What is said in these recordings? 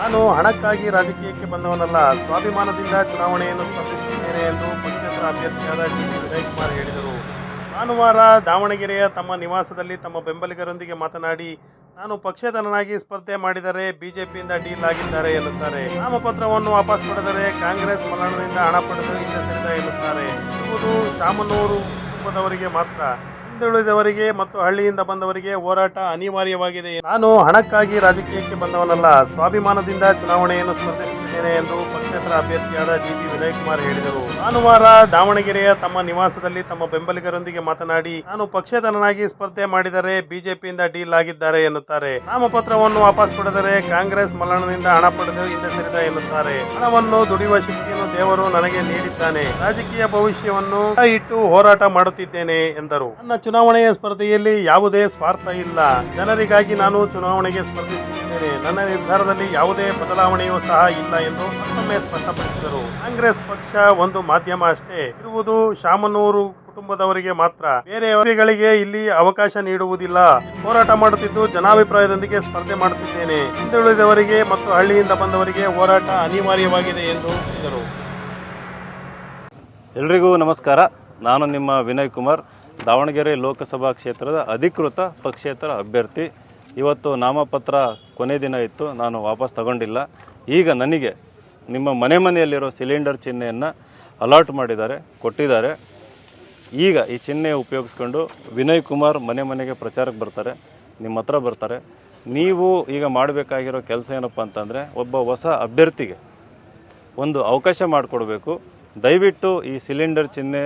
ನಾನು ಹಣಕ್ಕಾಗಿ ರಾಜಕೀಯಕ್ಕೆ ಬಂದವನಲ್ಲ, ಸ್ವಾಭಿಮಾನದಿಂದ ಚುನಾವಣೆಯನ್ನು ಸ್ಪರ್ಧಿಸುತ್ತಿದ್ದೇನೆ ಎಂದು ಪಕ್ಷೇತರ ಅಭ್ಯರ್ಥಿಯಾದ ಜಿ. ವಿನಯ್ ಕುಮಾರ್ ಹೇಳಿದರು. ಭಾನುವಾರ ದಾವಣಗೆರೆಯ ತಮ್ಮ ನಿವಾಸದಲ್ಲಿ ತಮ್ಮ ಬೆಂಬಲಿಗರೊಂದಿಗೆ ಮಾತನಾಡಿ, ನಾನು ಪಕ್ಷೇತರನಾಗಿ ಸ್ಪರ್ಧೆ ಮಾಡಿದರೆ ಬಿಜೆಪಿಯಿಂದ ಡೀಲ್ ಆಗಿದ್ದಾರೆ ಎನ್ನುತ್ತಾರೆ. ನಾಮಪತ್ರವನ್ನು ವಾಪಸ್ ಪಡೆದರೆ ಕಾಂಗ್ರೆಸ್ ಮಲ್ಲಣ್ಣನಿಂದ ಹಣ ಪಡೆದು ಹಿಂದೆ ಸರಿದ ಎನ್ನುತ್ತಾರೆ. ಎಂಬುದು ಶಾಮನೂರು ಕುಟುಂಬದವರಿಗೆ ಮಾತ್ರ. ಹಿಂದುಳಿದವರಿಗೆ ಮತ್ತು ಹಳ್ಳಿಯಿಂದ ಬಂದವರಿಗೆ ಹೋರಾಟ ಅನಿವಾರ್ಯವಾಗಿದೆ. ನಾನು ಹಣಕ್ಕಾಗಿ ರಾಜಕೀಯಕ್ಕೆ ಬಂದವನಲ್ಲ, ಸ್ವಾಭಿಮಾನದಿಂದ ಚುನಾವಣೆಯನ್ನು ಸ್ಪರ್ಧಿಸುತ್ತಿದ್ದೇನೆ ಎಂದು ಪಕ್ಷೇತರ ಅಭ್ಯರ್ಥಿಯಾದ ಜಿ ಬಿ ವಿನಯಕುಮಾರ್ ಹೇಳಿದರು. ಭಾನುವಾರ ದಾವಣಗೆರೆಯ ತಮ್ಮ ನಿವಾಸದಲ್ಲಿ ತಮ್ಮ ಬೆಂಬಲಿಗರೊಂದಿಗೆ ಮಾತನಾಡಿ, ನಾನು ಪಕ್ಷೇತರನಾಗಿ ಸ್ಪರ್ಧೆ ಮಾಡಿದರೆ ಬಿಜೆಪಿಯಿಂದ ಡೀಲ್ ಆಗಿದ್ದಾರೆ ಎನ್ನುತ್ತಾರೆ. ನಾಮಪತ್ರವನ್ನು ವಾಪಸ್ ಪಡೆದರೆ ಕಾಂಗ್ರೆಸ್ ಮಲ್ಲಣ್ಣನಿಂದ ಹಣ ಪಡೆದು ಹಿಂದೆ ಸರಿದ ಎನ್ನುತ್ತಾರೆ. ಹಣವನ್ನು ದುಡಿಯುವ ಶಕ್ತಿಯನ್ನು ದೇವರು ನನಗೆ ನೀಡಿದ್ದಾನೆ. ರಾಜಕೀಯ ಭವಿಷ್ಯವನ್ನು ಇಟ್ಟು ಹೋರಾಟ ಮಾಡುತ್ತಿದ್ದೇನೆ, ಎಂದರು. ನನ್ನ ಚುನಾವಣೆಯ ಸ್ಪರ್ಧೆಯಲ್ಲಿ ಯಾವುದೇ ಸ್ವಾರ್ಥ ಇಲ್ಲ. ಜನರಿಗಾಗಿ ನಾನು ಚುನಾವಣೆಗೆ ಸ್ಪರ್ಧಿಸುತ್ತಿದ್ದೇನೆ. ನನ್ನ ನಿರ್ಧಾರದಲ್ಲಿ ಯಾವುದೇ ಬದಲಾವಣೆಯೂ ಸಹ ಇಲ್ಲ, ಎಂದು ಮತ್ತೊಮ್ಮೆ ಸ್ಪಷ್ಟಪಡಿಸಿದರು. ಕಾಂಗ್ರೆಸ್ ಪಕ್ಷ ಒಂದು ಮಾಧ್ಯಮ ಅಷ್ಟೇ. ಇರುವುದು ಶಾಮನೂರು ಕುಟುಂಬದವರಿಗೆ ಮಾತ್ರ. ಬೇರೆ ವ್ಯಕ್ತಿಗಳಿಗೆ ಇಲ್ಲಿ ಅವಕಾಶ ನೀಡುವುದಿಲ್ಲ. ಹೋರಾಟ ಮಾಡುತ್ತಿದ್ದು ಜನಾಭಿಪ್ರಾಯದೊಂದಿಗೆ ಸ್ಪರ್ಧೆ ಮಾಡುತ್ತಿದ್ದೇನೆ. ಹಿಂದುಳಿದವರಿಗೆ ಮತ್ತು ಹಳ್ಳಿಯಿಂದ ಬಂದವರಿಗೆ ಹೋರಾಟ ಅನಿವಾರ್ಯವಾಗಿದೆ ಎಂದು ಹೇಳಿದರು. ಎಲ್ರಿಗೂ ನಮಸ್ಕಾರ. ನಾನು ನಿಮ್ಮ ವಿನಯ್ ಕುಮಾರ್, ದಾವಣಗೆರೆ ಲೋಕಸಭಾ ಕ್ಷೇತ್ರದ ಅಧಿಕೃತ ಪಕ್ಷೇತರ ಅಭ್ಯರ್ಥಿ. ಇವತ್ತು ನಾಮಪತ್ರ ಕೊನೆ ದಿನ ಇತ್ತು, ನಾನು ವಾಪಸ್ ತಗೊಂಡಿಲ್ಲ. ಈಗ ನನಗೆ ನಿಮ್ಮ ಮನೆ ಮನೆಯಲ್ಲಿರೋ ಸಿಲಿಂಡರ್ ಚಿಹ್ನೆಯನ್ನು ಅಲಾಟ್ ಮಾಡಿದ್ದಾರೆ, ಕೊಟ್ಟಿದ್ದಾರೆ. ಈಗ ಈ ಚಿಹ್ನೆ ಉಪಯೋಗಿಸ್ಕೊಂಡು ವಿನಯ್ ಕುಮಾರ್ ಮನೆ ಮನೆಗೆ ಪ್ರಚಾರಕ್ಕೆ ಬರ್ತಾರೆ, ನಿಮ್ಮ ಹತ್ರ ಬರ್ತಾರೆ. ನೀವು ಈಗ ಮಾಡಬೇಕಾಗಿರೋ ಕೆಲಸ ಏನಪ್ಪ ಅಂತಂದರೆ ಒಬ್ಬ ಹೊಸ ಅಭ್ಯರ್ಥಿಗೆ ಒಂದು ಅವಕಾಶ ಮಾಡಿಕೊಡ್ಬೇಕು. ದಯವಿಟ್ಟು ಈ ಸಿಲಿಂಡರ್ ಚಿಹ್ನೆ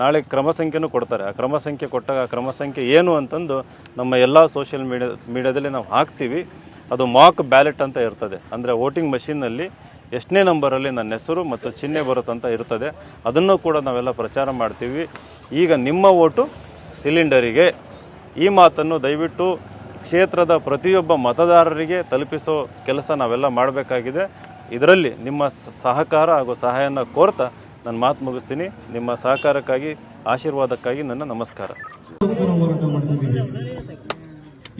ನಾಳೆ ಕ್ರಮ ಸಂಖ್ಯೆನೂ ಕೊಡ್ತಾರೆ. ಆ ಕ್ರಮ ಸಂಖ್ಯೆ ಕೊಟ್ಟಾಗ ಆ ಕ್ರಮ ಸಂಖ್ಯೆ ಏನು ಅಂತಂದು ನಮ್ಮ ಎಲ್ಲ ಸೋಷಿಯಲ್ ಮೀಡಿಯಾ ಮೀಡಿಯಾದಲ್ಲಿ ನಾವು ಹಾಕ್ತೀವಿ. ಅದು ಮಾಕ್ ಬ್ಯಾಲೆಟ್ ಅಂತ ಇರ್ತದೆ. ಅಂದರೆ ವೋಟಿಂಗ್ ಮಷಿನ್ನಲ್ಲಿ ಎಷ್ಟನೇ ನಂಬರಲ್ಲಿ ನನ್ನ ಹೆಸರು ಮತ್ತು ಚಿಹ್ನೆ ಬರುತ್ತಂತ ಇರ್ತದೆ. ಅದನ್ನು ಕೂಡ ನಾವೆಲ್ಲ ಪ್ರಚಾರ ಮಾಡ್ತೀವಿ. ಈಗ ನಿಮ್ಮ ಓಟು ಸಿಲಿಂಡರಿಗೆ. ಈ ಮಾತನ್ನು ದಯವಿಟ್ಟು ಕ್ಷೇತ್ರದ ಪ್ರತಿಯೊಬ್ಬ ಮತದಾರರಿಗೆ ತಲುಪಿಸೋ ಕೆಲಸ ನಾವೆಲ್ಲ ಮಾಡಬೇಕಾಗಿದೆ. ಇದರಲ್ಲಿ ನಿಮ್ಮ ಸಹಕಾರ ಹಾಗೂ ಸಹಾಯನ ಕೋರ್ತಾ ನಾನು ಮಾತು ಮುಗಿಸ್ತೀನಿ. ನಿಮ್ಮ ಸಹಕಾರಕ್ಕಾಗಿ, ಆಶೀರ್ವಾದಕ್ಕಾಗಿ ನನ್ನ ನಮಸ್ಕಾರ.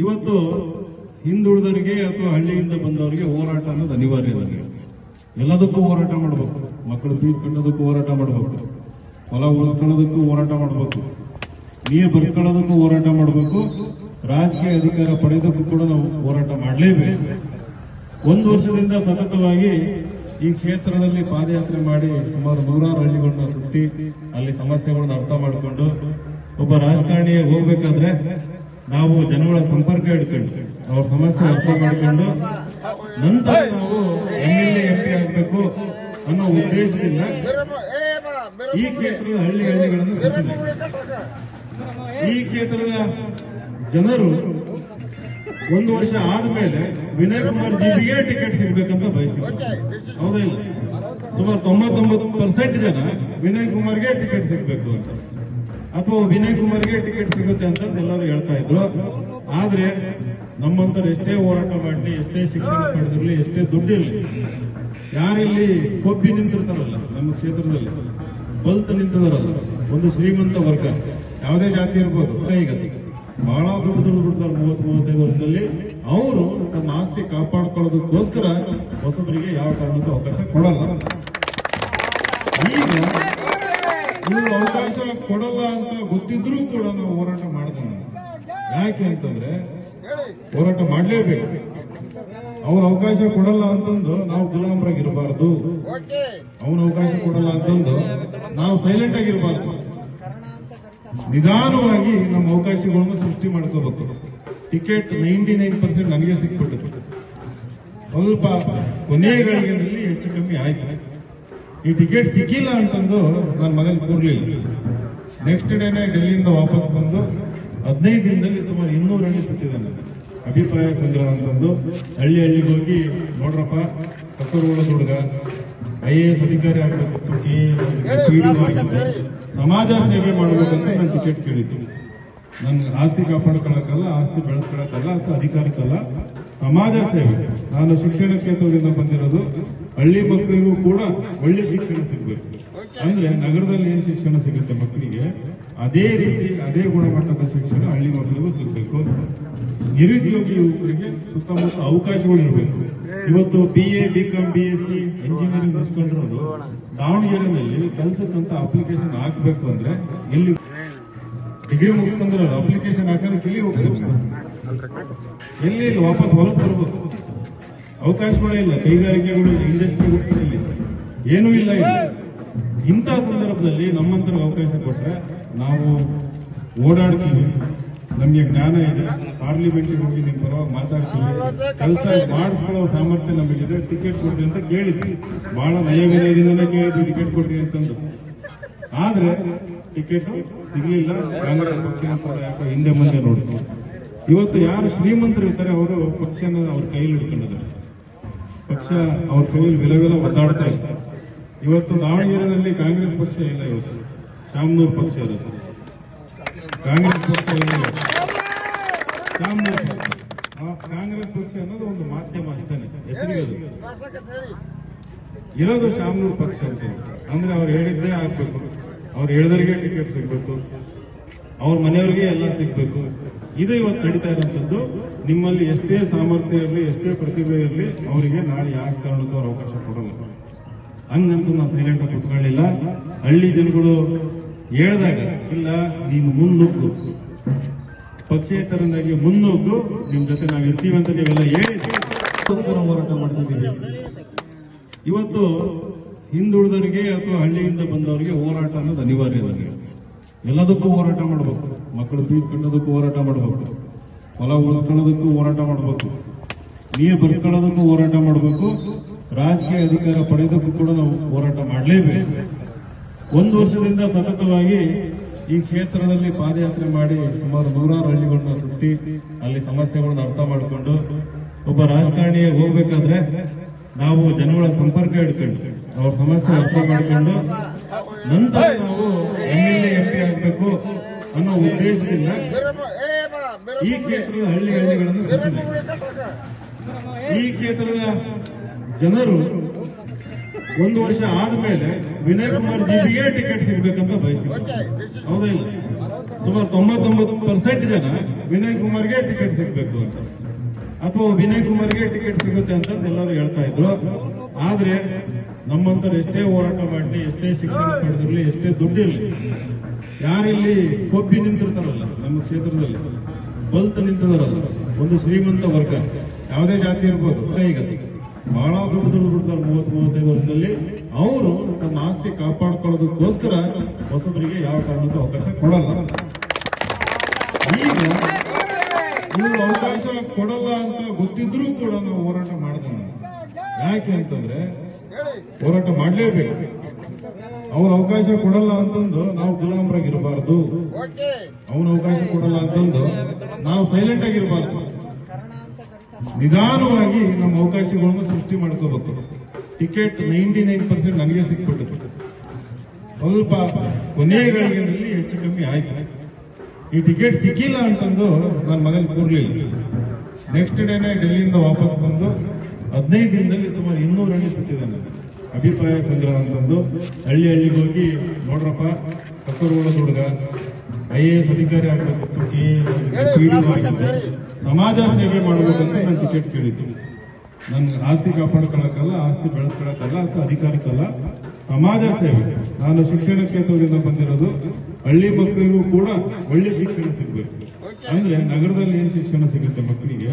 ಇವತ್ತು ಹಿಂದುಳಿದವರಿಗೆ ಅಥವಾ ಹಳ್ಳಿಯಿಂದ ಬಂದವರಿಗೆ ಹೋರಾಟ ಅನ್ನೋದು ಅನಿವಾರ್ಯ ನನಗೆ ಎಲ್ಲದಕ್ಕೂ ಹೋರಾಟ ಮಾಡಬೇಕು. ಮಕ್ಕಳು ಫೀಸ್ ಕಟ್ಟೋದಕ್ಕೂ ಹೋರಾಟ ಮಾಡಬೇಕು. ಹೊಲ ಉಳಿಸ್ಕೊಳ್ಳೋದಕ್ಕೂ ಹೋರಾಟ ಮಾಡಬೇಕು. ನೀರು ಬರ್ಸ್ಕೊಳ್ಳೋದಕ್ಕೂ ಹೋರಾಟ ಮಾಡಬೇಕು. ರಾಜಕೀಯ ಅಧಿಕಾರ ಪಡೆಯೋದಕ್ಕೂ ಕೂಡ ನಾವು ಹೋರಾಟ ಮಾಡಲೇಬೇಕು. ಒಂದು ವರ್ಷದಿಂದ ಸತತವಾಗಿ ಈ ಕ್ಷೇತ್ರದಲ್ಲಿ ಪಾದಯಾತ್ರೆ ಮಾಡಿ ಸುಮಾರು ನೂರಾರು ಹಳ್ಳಿಗಳನ್ನ ಸುತ್ತಿ ಅಲ್ಲಿ ಸಮಸ್ಯೆಗಳನ್ನ ಅರ್ಥ ಮಾಡಿಕೊಂಡು ಒಬ್ಬ ರಾಜಕಾರಣಿ ಹೋಗ್ಬೇಕಾದ್ರೆ ನಾವು ಜನಗಳ ಸಂಪರ್ಕ ಇಟ್ಕೊಂಡು ಅವ್ರ ಸಮಸ್ಯೆ ಅರ್ಥ ಮಾಡ್ಕೊಂಡು ನಂತರ ನಾವು ಎಂ ಎಲ್ ಎಂ ಪಿ ಆಗ್ಬೇಕು ಅನ್ನೋ ಉದ್ದೇಶದಿಂದ ಈ ಕ್ಷೇತ್ರದ ಹಳ್ಳಿ ಹಳ್ಳಿಗಳನ್ನು ಈ ಕ್ಷೇತ್ರದ ಜನರು ಒಂದು ವರ್ಷ ಆದ್ಮೇಲೆ ವಿನಯ್ ಕುಮಾರ್ ಜಿಬಿಗೆ ಟಿಕೆಟ್ ಸಿಗ್ಬೇಕಂತ ಬಯಸಿದ್ರು ಹೌದಾ ಇಲ್ಲ? ಸುಮಾರು ತೊಂಬತ್ತೊಂಬತ್ತು ಪರ್ಸೆಂಟ್ ಜನ ವಿನಯ್ ಕುಮಾರ್ಗೆ ಟಿಕೆಟ್ ಸಿಗ್ಬೇಕು ಅಂತ. ಅಥವಾ ವಿನಯ್ ಕುಮಾರ್ಗೆ ಟಿಕೆಟ್ ಸಿಗುತ್ತೆ ಅಂತ ಎಲ್ಲರೂ ಹೇಳ್ತಾ ಇದ್ರು. ಆದ್ರೆ ನಮ್ಮಂತರ ಎಷ್ಟೇ ಹೋರಾಟ ಮಾಡಲಿ, ಎಷ್ಟೇ ಶಿಕ್ಷಣ ಪಡೆದಿರಲಿ, ಎಷ್ಟೇ ದುಡ್ಡಿರಲಿ, ಯಾರಿಲ್ಲಿ ಕೊಬ್ಬಿ ನಿಂತಿರ್ತಾರಲ್ಲ ನಮ್ಮ ಕ್ಷೇತ್ರದಲ್ಲಿ, ಬಲ್ತ ನಿಂತಿದಾರಲ್ಲ, ಒಂದು ಶ್ರೀಮಂತ ವರ್ಗ, ಯಾವುದೇ ಜಾತಿ ಇರ್ಬೋದು ಈಗ. ಬಹಳ ದುಡ್ಡು ದುಡ್ಡು ಬಿಡ್ತಾರೆ ಮೂವತ್ ಮೂವತ್ತೈದು ವರ್ಷದಲ್ಲಿ. ಅವರು ತಮ್ಮ ಆಸ್ತಿ ಕಾಪಾಡ್ಕೊಳ್ಳೋದಕ್ಕೋಸ್ಕರ ಹೊಸಬರಿಗೆ ಯಾವ ಕಾರಣಕ್ಕೂ ಅವಕಾಶ ಕೊಡಲ್ಲ. ಈಗ ಇವರು ಅವಕಾಶ ಕೊಡಲ್ಲ ಅಂತ ಗೊತ್ತಿದ್ರೂ ಕೂಡ ನಾವು ಹೋರಾಟ ಮಾಡ್ತಾನೆ ಯಾಕೆ ಅಂತಂದ್ರೆ ಹೋರಾಟ ಮಾಡಲೇಬೇಕು. ಅವ್ರ ಅವಕಾಶ ಕೊಡಲ್ಲ ಅಂತಂದು ನಾವು ಗುಲಾಮರಾಗಿರಬಾರ್ದು. ಅವನ ಅವಕಾಶ ಕೊಡಲ್ಲ ಅಂತಂದು ನಾವು ಸೈಲೆಂಟ್ ಆಗಿರಬಾರ್ದು. ನಿಧಾನವಾಗಿ ನಮ್ಮ ಅವಕಾಶಗಳನ್ನು ಸೃಷ್ಟಿ ಮಾಡ್ಕೋಬೇಕು. ಟಿಕೆಟ್ ನೈಂಟಿ ನೈನ್ ಪರ್ಸೆಂಟ್ ನನಗೆ ಸಿಕ್ಬಿಟ್ಟು ಸ್ವಲ್ಪ ಕೊನೆಯ ಗಳಿಗೆನಲ್ಲಿ ಹೆಚ್ಚು ಕಮ್ಮಿ ಆಯ್ತು. ಈ ಟಿಕೆಟ್ ಸಿಕ್ಕಿಲ್ಲ ಅಂತಂದು ನನ್ನ ಮಗನ್ ಕೂರ್ಲಿಲ್ಲ. ನೆಕ್ಸ್ಟ್ ಡೇನೆ ಡೆಲ್ಲಿಯಿಂದ ವಾಪಸ್ ಬಂದು ಹದಿನೈದು ದಿನದಲ್ಲಿ ಸುಮಾರು ಇನ್ನೂರು ಹಳ್ಳಿ ಸುತ್ತಿದ್ದಾನೆ. ಅಭಿಪ್ರಾಯ ಸಂಗ್ರಹ ಅಂತಂದು ಹಳ್ಳಿ ಹಳ್ಳಿಗೆ ಹೋಗಿ ನೋಡ್ರಪ್ಪ ಕಕ್ಕರಗೋಳದ ಹುಡುಗ, ಐ ಎ ಎಸ್ ಅಧಿಕಾರಿ ಆಗಬೇಕಿತ್ತು ಕೆ ಎಸ್ ಡಿ ಆಗಿದ್ದೆ ಸಮಾಜ ಸೇವೆ ಮಾಡಬೇಕಂತ ನಾನು ಟಿಕೆಟ್ ಕೇಳಿದ್ದು. ನನ್ನ ಆಸ್ತಿ ಕಾಪಾಡ್ಕೊಳಕ್ಕಲ್ಲ, ಆಸ್ತಿ ಬೆಳೆಸ್ಕೊಳಕ್ಕಲ್ಲ ಅಥವಾ ಅಧಿಕಾರಕ್ಕಲ್ಲ, ಸಮಾಜ ಸೇವೆ. ನಾನು ಶಿಕ್ಷಣ ಕ್ಷೇತ್ರದಿಂದ ಬಂದಿರೋದು ಹಳ್ಳಿ ಮಕ್ಕಳಿಗೂ ಕೂಡ ಒಳ್ಳೆ ಶಿಕ್ಷಣ ಸಿಗಬೇಕು. ಅಂದ್ರೆ ನಗರದಲ್ಲಿ ಏನ್ ಶಿಕ್ಷಣ ಸಿಗುತ್ತೆ ಮಕ್ಕಳಿಗೆ? ಅದೇ ರೀತಿ, ಅದೇ ಗುಣಮಟ್ಟದ ಶಿಕ್ಷಣ ಹಳ್ಳಿ ಮಕ್ಕಳಿಗೂ ಸಿಗಬೇಕು. ನಿರುದ್ಯೋಗಿ ಯುವಕರಿಗೆ ಸುತ್ತಮುತ್ತ ಅವಕಾಶಗಳು ಇರಬೇಕು. ಇವತ್ತು B A B Com B S C engineering ಮುಗಿಸ್ಕೊಂಡಿರೋದು ದಾವಣಗೆರೆಯಲ್ಲಿ ಕೆಲಸಕ್ಕಂತ ಅಪ್ಲಿಕೇಶನ್ ಹಾಕ್ಬೇಕು ಅಂದ್ರೆ ಎಲ್ಲಿ ಡಿಗ್ರಿ ಮುಗಿಸ್ಕೊಂಡ್ರೆ ಅಪ್ಲಿಕೇಶನ್ ಹಾಕೋದಕ್ಕೆ ಎಲ್ಲಿ ಹೋಗ್ಬೇಕು ಎಲ್ಲಿ ಇಲ್ಲ, ವಾಪಸ್ ಹೊರಗೆ ಬರ್ಬೇಕು ಅವಕಾಶಗಳೇ ಇಲ್ಲ, ಕೈಗಾರಿಕೆಗಳು ಇಂಡಸ್ಟ್ರಿ ಇಲ್ಲಿ. ಏನೂ ಇಲ್ಲ ಇಲ್ಲಿ. ಇಂಥ ಸಂದರ್ಭದಲ್ಲಿ ನಮ್ಮಂತರ ಅವಕಾಶ ಕೊಟ್ಟರೆ ನಾವು ಓಡಾಡ್ತೀವಿ. ನಮಗೆ ಜ್ಞಾನ ಇದೆ. ಪಾರ್ಲಿಮೆಂಟ್ಗೆ ಹೋಗಿ ನಿಮ್ಮ ಪರವಾಗಿ ಮಾತಾಡ್ತೀವಿ. ಕೆಲಸ ಮಾಡಿಸ್ಕೊಳ್ಳೋ ಸಾಮರ್ಥ್ಯ ನಮಗಿದೆ. ಟಿಕೆಟ್ ಕೊಡ್ರಿ ಅಂತ ಕೇಳಿದ್ವಿ. ಬಹಳ ನಯವಿನಯದಿಂದನೇ ಕೇಳಿದ್ವಿ ಟಿಕೆಟ್ ಕೊಡ್ರಿ ಅಂತಂದು. ಆದ್ರೆ ಟಿಕೆಟ್ ಸಿಗಲಿಲ್ಲ. ಕಾಂಗ್ರೆಸ್ ಪಕ್ಷ ಯಾಕೋ ಹಿಂದೆ ಮುಂದೆ ನೋಡ್ತೀವಿ. ಇವತ್ತು ಯಾರು ಶ್ರೀಮಂತರು ಇರ್ತಾರೆ, ಅವರು ಪಕ್ಷನ ಅವ್ರ ಕೈಯಲ್ಲಿ ಹಿಡ್ಕೊಂಡಿದ್ದಾರೆ. ಪಕ್ಷ ಅವ್ರ ಕೈಯಲ್ಲಿ ವಿಲ ವಿಲ ಒದ್ದಾಡ್ತಾ ಇದ್ದಾರೆ ಇವತ್ತು ದಾವಣಗೆರೆಯಲ್ಲಿ ಕಾಂಗ್ರೆಸ್ ಪಕ್ಷ ಇಲ್ಲ ಇವತ್ತು. ಶಾಮನೂರ್ ಪಕ್ಷ ಇರುತ್ತೆ ಕಾಂಗ್ರೆಸ್ ಪಕ್ಷ ಇಲ್ಲ ಶಾಮನೂರ್ ಕಾಂಗ್ರೆಸ್ ಪಕ್ಷ ಅನ್ನೋದು ಒಂದು ಮಾಧ್ಯಮ ಅಷ್ಟೇನೆ. ಹೆಸರಿಗೆ ಅದು ಇರೋದು ಶಾಮನೂರ್ ಪಕ್ಷ ಅಂತ. ಅಂದ್ರೆ ಅವ್ರು ಹೇಳಿದ್ದೇ ಆಗ್ಬೇಕು. ಅವ್ರು ಹೇಳಿದವರಿಗೆ ಟಿಕೆಟ್ ಸಿಗ್ಬೇಕು. ಅವ್ರ ಮನೆಯವರಿಗೆ ಎಲ್ಲ ಸಿಗ್ಬೇಕು. ಇದು ಇವತ್ತು ನಡೀತಾ ಇರುವಂತದ್ದು ನಿಮ್ಮಲ್ಲಿ ಎಷ್ಟೇ ಸಾಮರ್ಥ್ಯ ಇರಲಿ ಎಷ್ಟೇ ಪ್ರತಿಭೆ ಇರಲಿ ಅವರಿಗೆ ನಾಳೆ ಯಾವ ಕಾರಣಕ್ಕೂ ಅವ್ರು ಅವಕಾಶ ಕೊಡಲ್ಲ. ಹಂಗಂತೂ ನಾನು ಸೈಲೆಂಟ್ ಆಗಿ ಕುತ್ಕೊಳ್ಳಿಲ್ಲ. ಹಳ್ಳಿ ಜನಗಳು ಹೇಳ್ದಾಗ ಇಲ್ಲ ನೀನು ಮುನ್ನುಗ್ಗು. ಪಕ್ಷೇತರನಾಗಿ ಮುನ್ನುಗ್ಗು. ನಿಮ್ ಜೊತೆ ನಾವು ಇರ್ತೀವಿ ಅಂತ ನೀವೆಲ್ಲ ಹೇಳಿದ್ವಿ ಹೋರಾಟ ಮಾಡ್ತಿದ್ದೀವಿ ಇವತ್ತು ಹಿಂದುಳಿದವರಿಗೆ ಅಥವಾ ಹಳ್ಳಿಯಿಂದ ಬಂದವರಿಗೆ ಹೋರಾಟ ಅನ್ನೋದು ಅನಿವಾರ್ಯ ನನಗೆ ಎಲ್ಲದಕ್ಕೂ ಹೋರಾಟ ಮಾಡಬೇಕು. ಮಕ್ಕಳು ಫೀಸ್ ಕಟ್ಟೋದಕ್ಕೂ ಹೋರಾಟ ಮಾಡಬೇಕು. ಹೊಲ ಉಳಿಸ್ಕೊಳ್ಳೋದಕ್ಕೂ ಹೋರಾಟ ಮಾಡಬೇಕು. ನೀರು ಬರ್ಸ್ಕೊಳ್ಳೋದಕ್ಕೂ ಹೋರಾಟ ಮಾಡಬೇಕು. ರಾಜಕೀಯ ಅಧಿಕಾರ ಪಡೆಯೋದಕ್ಕೂ ಕೂಡ ನಾವು ಹೋರಾಟ ಮಾಡಲೇಬೇಕು. ಒಂದು ವರ್ಷದಿಂದ ಸತತವಾಗಿ ಈ ಕ್ಷೇತ್ರದಲ್ಲಿ ಪಾದಯಾತ್ರೆ ಮಾಡಿ ಸುಮಾರು ನೂರಾರು ಹಳ್ಳಿಗಳನ್ನ ಸುತ್ತಿ ಅಲ್ಲಿ ಸಮಸ್ಯೆಗಳನ್ನ ಅರ್ಥ ಮಾಡಿಕೊಂಡು ಒಬ್ಬ ರಾಜಕಾರಣಿ ಹೋಗ್ಬೇಕಾದ್ರೆ ನಾವು ಜನಗಳ ಸಂಪರ್ಕ ಇಟ್ಕೊಂಡು ಅವ್ರ ಸಮಸ್ಯೆ ಅರ್ಥ ಮಾಡ್ಕೊಂಡು ನಂತರ ನಾವು ಎಂ ಎಲ್ ಎಂ ಪಿ ಆಗ್ಬೇಕು ಅನ್ನೋ ಉದ್ದೇಶದಿಂದ ಈ ಕ್ಷೇತ್ರದ ಹಳ್ಳಿ ಹಳ್ಳಿಗಳನ್ನು ಈ ಕ್ಷೇತ್ರದ ಜನರು ಒಂದು ವರ್ಷ ಆದ್ಮೇಲೆ ವಿನಯ್ ಕುಮಾರ್ ಜಿಬಿಗೆ ಟಿಕೆಟ್ ಸಿಗ್ಬೇಕಂತ ಬಯಸಿದ್ರು. ಹೌದಾ ಇಲ್ಲ? ಸುಮಾರು ತೊಂಬತ್ತೊಂಬತ್ತು ಪರ್ಸೆಂಟ್ ಜನ ವಿನಯ್ ಕುಮಾರ್ಗೆ ಟಿಕೆಟ್ ಸಿಗ್ಬೇಕು ಅಂತ. ಅಥವಾ ವಿನಯ್ ಕುಮಾರ್ಗೆ ಟಿಕೆಟ್ ಸಿಗುತ್ತೆ ಅಂತ ಎಲ್ಲರೂ ಹೇಳ್ತಾ ಇದ್ರು. ಆದ್ರೆ ನಮ್ಮಂತರ ಎಷ್ಟೇ ಹೋರಾಟ ಮಾಡಲಿ, ಎಷ್ಟೇ ಶಿಕ್ಷಣ ಪಡೆದಿರಲಿ, ಎಷ್ಟೇ ದುಡ್ಡಿರಲಿ, ಯಾರಿಲ್ಲಿ ಕೊಬ್ಬಿ ನಿಂತಿರ್ತಾರಲ್ಲ ನಮ್ಮ ಕ್ಷೇತ್ರದಲ್ಲಿ, ಬಲ್ತ ನಿಂತಿದಾರಲ್ಲ, ಒಂದು ಶ್ರೀಮಂತ ವರ್ಗ, ಯಾವುದೇ ಜಾತಿ ಇರ್ಬೋದು ಈಗ ಬಹಳ ದುಡ್ಡು ದುಡ್ಡು ಬಿಡ್ತಾರೆ ಮೂವತ್ ಮೂವತ್ತೈದು ವರ್ಷದಲ್ಲಿ. ಅವರು ತನ್ನ ಆಸ್ತಿ ಕಾಪಾಡ್ಕೊಳ್ಳೋದಕ್ಕೋಸ್ಕರ ಹೊಸಬರಿಗೆ ಯಾವ ಕಾರಣಕ್ಕೂ ಅವಕಾಶ ಕೊಡಲ್ಲ. ಈಗ ಇವರು ಅವಕಾಶ ಕೊಡಲ್ಲ ಅಂತ ಗೊತ್ತಿದ್ರೂ ಕೂಡ ನಾವು ಹೋರಾಟ ಮಾಡ್ತಾನೆ ಯಾಕೆ ಅಂತಂದ್ರೆ ಹೋರಾಟ ಮಾಡಲೇಬೇಕು. ಅವ್ರ ಅವಕಾಶ ಕೊಡಲ್ಲ ಅಂತಂದು ನಾವು ಗುಲಾಮರಾಗಿರಬಾರ್ದು. ಅವನ ಅವಕಾಶ ಕೊಡಲ್ಲ ಅಂತಂದು ನಾವು ಸೈಲೆಂಟ್ ಆಗಿರಬಾರ್ದು. ನಿಧಾನವಾಗಿ ನಮ್ಮ ಅವಕಾಶಗಳನ್ನು ಸೃಷ್ಟಿ ಮಾಡ್ಕೋಬೇಕು. ಟಿಕೆಟ್ ನೈಂಟಿ ನೈನ್ ಪರ್ಸೆಂಟ್ ನನಗೆ ಸಿಕ್ಬಿಟ್ಟು ಸ್ವಲ್ಪ ಕೊನೆಯ ಗಳಿಗೆನಲ್ಲಿ ಹೆಚ್ಚು ಕಮ್ಮಿ ಆಯ್ತು. ಈ ಟಿಕೆಟ್ ಸಿಕ್ಕಿಲ್ಲ ಅಂತಂದು ನನ್ನ ಮಗನ್ ಕೂರ್ಲಿಲ್ಲ. ನೆಕ್ಸ್ಟ್ ಡೇನೆ ಡೆಲ್ಲಿಯಿಂದ ವಾಪಸ್ ಬಂದು ಹದಿನೈದು ದಿನದಲ್ಲಿ ಸುಮಾರು ಇನ್ನೂರು ಹಳ್ಳಿ ಸುತ್ತಿದ್ದಾನೆ. ಅಭಿಪ್ರಾಯ ಸಂಗ್ರಹ ಅಂತಂದು ಹಳ್ಳಿ ಹಳ್ಳಿಗೆ ಹೋಗಿ ನೋಡ್ರಪ್ಪ, ಕಕ್ಕೂರುಗಳ ಹುಡುಗ, ಐ ಎ ಎಸ್ ಅಧಿಕಾರಿ ಆಗಬೇಕಿತ್ತು ಕೆ ಸಮಾಜ ಸೇವೆ ಮಾಡಬೇಕಂತ ನಾನು ಟಿಕೆಟ್ ಕೇಳಿದ್ದು. ನನ್ನ ಆಸ್ತಿ ಕಾಪಾಡ್ಕೊಳಕ್ಕಲ್ಲ, ಆಸ್ತಿ ಬೆಳೆಸ್ಕೊಳಕ್ಕಲ್ಲ, ಅಥವಾ ಅಧಿಕಾರಕ್ಕಲ್ಲ ಸಮಾಜ ಸೇವೆ. ನಾನು ಶಿಕ್ಷಣ ಕ್ಷೇತ್ರದಿಂದ ಬಂದಿರೋದು ಹಳ್ಳಿ ಮಕ್ಕಳಿಗೂ ಕೂಡ ಒಳ್ಳೆ ಶಿಕ್ಷಣ ಸಿಗಬೇಕು. ಅಂದ್ರೆ ನಗರದಲ್ಲಿ ಏನ್ ಶಿಕ್ಷಣ ಸಿಗುತ್ತೆ ಮಕ್ಕಳಿಗೆ?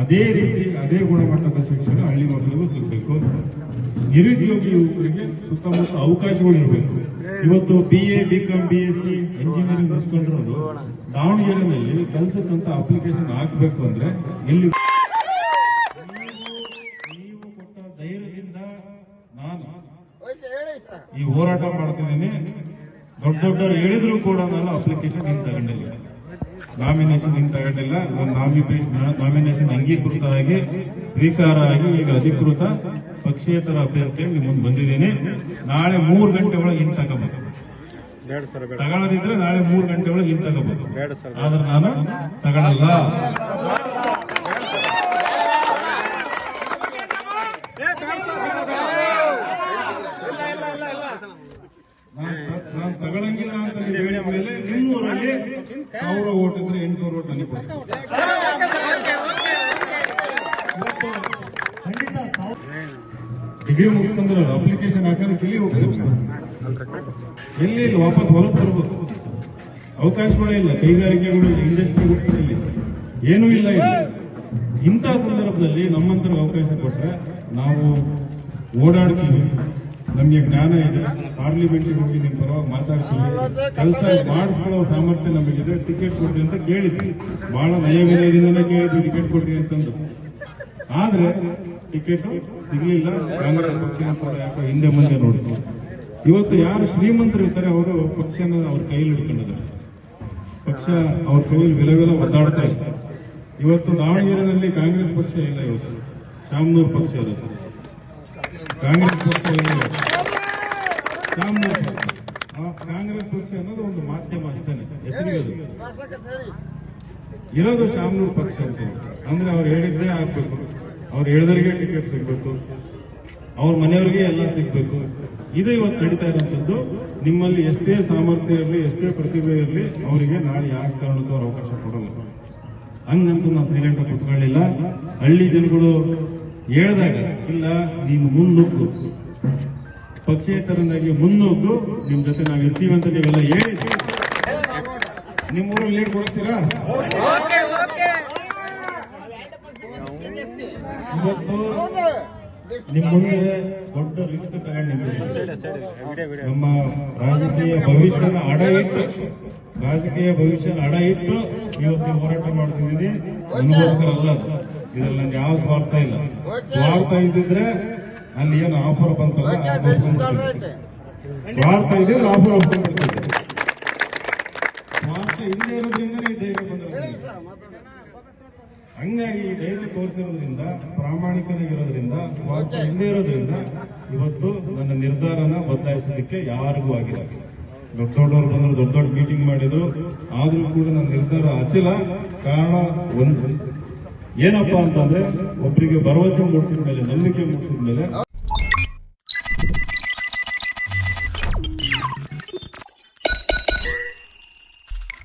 ಅದೇ ರೀತಿ, ಅದೇ ಗುಣಮಟ್ಟದ ಶಿಕ್ಷಣ ಹಳ್ಳಿ ಮಕ್ಕಳಿಗೂ ಸಿಗಬೇಕು. ನಿರುದ್ಯೋಗಿ ಯುವಕರಿಗೆ ಸುತ್ತಮುತ್ತ ಅವಕಾಶಗಳು ಇರಬೇಕು. ಇವತ್ತು B A B Com B S C engineering ಮುಗಿಸ್ಕೊಂಡಿರೋದು ದಾವಣಗೆರೆಯಲ್ಲಿ ಕೆಲಸಕ್ಕಂತ ಅಪ್ಲಿಕೇಶನ್ ಹಾಕ್ಬೇಕು ಅಂದ್ರೆ ಎಲ್ಲಿ ನೀವು ಕೊಟ್ಟ ಧೈರ್ಯದಿಂದ ನಾನು ಈ ಹೋರಾಟ ಮಾಡ್ತಿದ್ದೀನಿ. ದೊಡ್ಡ ದೊಡ್ಡವ್ರು ಹೇಳಿದ್ರು ಕೂಡ ನಾನು ಅಪ್ಲಿಕೇಶನ್ ಹಿಂಗೆ ತಗೊಂಡಿಲ್ಲ. ನಾಮಿನೇಷನ್ ಹಿಂಗೆ ತಗೊಂಡಿಲ್ಲ. ನಾಮಿನೇಷನ್ ಅಂಗೀಕೃತ ಆಗಿ ಸ್ವೀಕಾರ ಆಗಿ ಈಗ ಅಧಿಕೃತ ಪಕ್ಷೇತರ ಅಭ್ಯರ್ಥಿಯಾಗಿ ಮುಂದೆ ಬಂದಿದ್ದೀನಿ. ನಾಳೆ ಮೂರು ಗಂಟೆ ಒಳಗೆ ಹಿಂದೆ ತಗೋಬೇಕು. ತಗೊಳ್ಳೋದಿದ್ರೆ ನಾಳೆ ಮೂರು ಗಂಟೆ ಒಳಗೆ ಹಿಂದೆ ತಗೋಬೇಕು. ಆದ್ರೆ ನಾನು ತಗೊಳ್ಳಲ್ಲ ಎಲ್ಲಿ ಇಲ್ಲ ವಾಪಸ್ ಹೊರಗೆ ಬರ್ಬೇಕು ಅವಕಾಶಗಳೇ ಇಲ್ಲ. ಕೈಗಾರಿಕೆಗಳು ಇಂಡಸ್ಟ್ರಿ ಇಲ್ಲಿ ಏನೂ ಇಲ್ಲ ಇಲ್ಲಿ. ಇಂಥ ಸಂದರ್ಭದಲ್ಲಿ ನಮ್ಮಂತರ ಅವಕಾಶ ಕೊಟ್ಟರೆ ನಾವು ಓಡಾಡ್ತೀವಿ. ನಮಗೆ ಜ್ಞಾನ ಇದೆ. ಪಾರ್ಲಿಮೆಂಟ್ಗೆ ಹೋಗಿ ನಿಮ್ಮ ಪರವಾಗಿ ಮಾತಾಡ್ತೀವಿ. ಕೆಲಸ ಮಾಡಿಸ್ಕೊಳ್ಳೋ ಸಾಮರ್ಥ್ಯ ನಮಗಿದೆ. ಟಿಕೆಟ್ ಕೊಡ್ರಿ ಅಂತ ಕೇಳಿದ್ವಿ. ಬಹಳ ನಯವಿನಯದಿಂದನೇ ಕೇಳಿದ್ವಿ ಟಿಕೆಟ್ ಕೊಡ್ರಿ ಅಂತಂದು. ಆದ್ರೆ ಟಿಕೆಟ್ ಸಿಗ್ಲಿಲ್ಲ. ಕಾಂಗ್ರೆಸ್ ಪಕ್ಷ ಯಾಕೋ ಹಿಂದೆ ಮುಂದೆ ನೋಡಿದ್ವಿ ಇವತ್ತು ಯಾರು ಶ್ರೀಮಂತರು ಇರ್ತಾರೆ, ಅವರು ಪಕ್ಷನ ಅವ್ರ ಕೈಯಲ್ಲಿ ಹಿಡ್ಕೊಂಡಿದ್ದಾರೆ ಪಕ್ಷ ಅವ್ರ ಕೈಯಲ್ಲಿ ವಿಲ ವಿಲ ಒದ್ದಾಡ್ತಾ ಇದ್ದಾರೆ ಇವತ್ತು ದಾವಣಗೆರೆಯಲ್ಲಿ ಕಾಂಗ್ರೆಸ್ ಪಕ್ಷ ಇಲ್ಲ ಇವತ್ತು. ಶಾಮನೂರ್ ಪಕ್ಷ ಇರುತ್ತೆ ಕಾಂಗ್ರೆಸ್ ಪಕ್ಷ ಇಲ್ಲ ಶಾಮನೂರ್ ಕಾಂಗ್ರೆಸ್ ಪಕ್ಷ ಅನ್ನೋದು ಒಂದು ಮಾಧ್ಯಮ ಅಷ್ಟೇನೆ ಹೆಸರಿಗೆ ಇರೋದು ಶಾಮನೂರ್ ಪಕ್ಷ ಅಂತ. ಅಂದ್ರೆ ಅವ್ರು ಹೇಳಿದ್ದೇ ಆಗ್ಬೇಕು. ಅವ್ರು ಹೇಳಿದ್ರಿಗೆ ಟಿಕೆಟ್ ಸಿಗ್ಬೇಕು. ಅವ್ರ ಮನೆಯವ್ರಿಗೆ ಎಲ್ಲ ಸಿಗ್ಬೇಕು. ಇದು ಇವತ್ತು ನಡೀತಾ ಇರುವಂತದ್ದು ನಿಮ್ಮಲ್ಲಿ ಎಷ್ಟೇ ಸಾಮರ್ಥ್ಯ ಇರಲಿ ಎಷ್ಟೇ ಪ್ರತಿಭೆ ಇರಲಿ ಅವರಿಗೆ ನಾಳೆ ಯಾವ ಕಾರಣಕ್ಕೂ ಅವ್ರ ಅವಕಾಶ ಕೊಡಲ್ಲ. ಹಂಗಂತೂ ನಾವು ಸೈಲೆಂಟ್ ಆಗಿ ಕುತ್ಕೊಳ್ಳಿಲ್ಲ. ಹಳ್ಳಿ ಜನಗಳು ಹೇಳ್ದಾಗ ಇಲ್ಲ ನೀನು ಮುನ್ನುಗ್ಗು. ಪಕ್ಷೇತರನಾಗಿ ಮುನ್ನುಗ್ಗು. ನಿಮ್ ಜೊತೆ ನಾವು ಇರ್ತೀವಿ ಅಂತ ನೀವೆಲ್ಲ ಹೇಳಿದ್ರಿ ನಿಮ್ಮ ಊರಲ್ಲಿ ಲೀಡ್ ಕೊಡ್ತೀರಾ ಇವತ್ತು ನಿಮ್ ಮುಂದೆ ದೊಡ್ಡ ರಿಸ್ಕ್ ನಮ್ಮ ರಾಜಕೀಯ ಭವಿಷ್ಯನ ಅಡ ಇಟ್ಟು ರಾಜಕೀಯ ಭವಿಷ್ಯನ ಅಡ ಇಟ್ಟು ಇವತ್ತು ಹೋರಾಟ ಮಾಡ್ತಿದ್ದೀನಿ ನನಗೋಸ್ಕರ ಅಲ್ಲ ಅದು ಇದ್ರಲ್ಲಿ ನನ್ಗೆ ಯಾವ ಸ್ವಾರ್ಥ ಇಲ್ಲ. ಸ್ವಾರ್ಥ ಇದ್ದಿದ್ರೆ ಅಲ್ಲಿ ಏನು ಆಫರ್ ಬಂತಲ್ಲ. ಸ್ವಾರ್ಥ ಇದ್ದಿದ್ರೆ ಆಫರ್ ಒಪ್ಕೊಂಡ್ಬಿಡ್ತಿದ್ದೆ ಸ್ವಾರ್ಥ ಇಲ್ಲದೆ ಇರೋದ್ರಿಂದ ಧೈರ್ಯ ಬಂದಿರೋದು. ಹಂಗಾಗಿ ಧೈರ್ಯ ತೋರಿಸಿರೋದ್ರಿಂದ ಪ್ರಾಮಾಣಿಕನಾಗಿರೋದ್ರಿಂದ ಸ್ವಾರ್ಥ ಇಲ್ಲದೆ ಇರೋದ್ರಿಂದ ಇವತ್ತು ನನ್ನ ನಿರ್ಧಾರನ ಬದಲಾಯಿಸಲಿಕ್ಕೆ ಯಾರಿಗೂ ಆಗಿಲ್ಲ. ದೊಡ್ಡ ದೊಡ್ಡವ್ರು ಬಂದ್ರು, ದೊಡ್ಡ ದೊಡ್ಡ ಮೀಟಿಂಗ್ ಮಾಡಿದ್ರು, ಆದ್ರೂ ಕೂಡ ನನ್ನ ನಿರ್ಧಾರ ಅಚಲ. ಕಾರಣ ಒಂದು, ಏನಪ್ಪಾ ಅಂತಂದ್ರೆ ಒಬ್ಬರಿಗೆ ಭರವಸೆ ಮೂಡಿಸಿದ ಮೇಲೆ, ನಂಬಿಕೆ ಮೂಡಿಸಿದ ಮೇಲೆ